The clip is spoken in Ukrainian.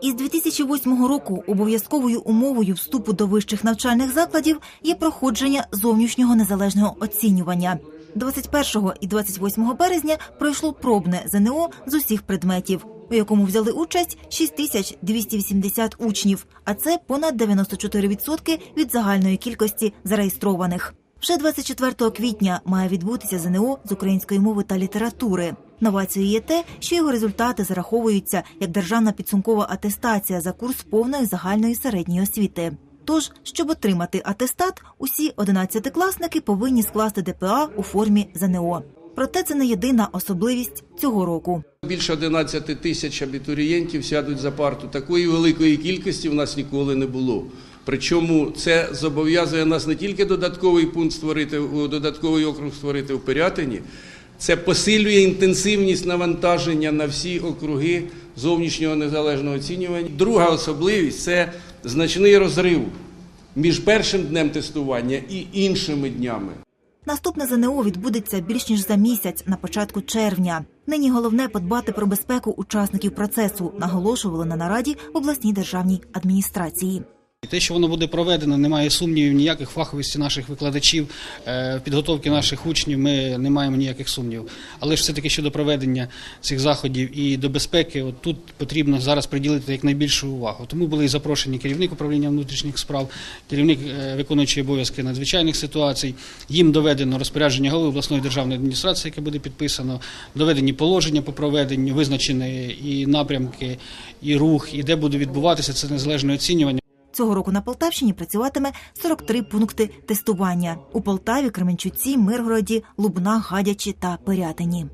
Із 2008 року обов'язковою умовою вступу до вищих навчальних закладів є проходження зовнішнього незалежного оцінювання. 21 і 28 березня пройшло пробне ЗНО з усіх предметів, у якому взяли участь 6280 учнів, а це понад 94% від загальної кількості зареєстрованих. Вже 24 квітня має відбутися ЗНО з української мови та літератури. Новацією є те, що його результати зараховуються як державна підсумкова атестація за курс повної загальної середньої освіти. Тож, щоб отримати атестат, усі 11-класники повинні скласти ДПА у формі ЗНО. Проте це не єдина особливість цього року. Більше 11 тисяч абітурієнтів сядуть за парту. Такої великої кількості в нас ніколи не було. Причому це зобов'язує нас не тільки додатковий пункт створити, додатковий округ створити в Пирятині, це посилює інтенсивність навантаження на всі округи зовнішнього незалежного оцінювання. Друга особливість це значний розрив між першим днем тестування і іншими днями. Наступне ЗНО відбудеться більш ніж за місяць на початку червня. Нині головне подбати про безпеку учасників процесу, наголошували на нараді обласній державній адміністрації. Те, що воно буде проведено, немає сумнівів ніяких фаховості наших викладачів, е, підготовки наших учнів. Ми не маємо ніяких сумнівів. Але ж все-таки щодо проведення цих заходів і до безпеки, от тут потрібно зараз приділити якнайбільшу увагу. Тому були і запрошені керівник управління внутрішніх справ, керівник е, виконуючий обов'язки надзвичайних ситуацій. Їм доведено розпорядження голови обласної державної адміністрації, яке буде підписано, доведені положення по проведенню, визначені і напрямки, і рух, і де буде відбуватися це незалежне оцінювання. Цього року на Полтавщині працюватиме 43 пункти тестування у Полтаві, Кременчуці, Миргороді, Лубна, Гадячі та Пирятині.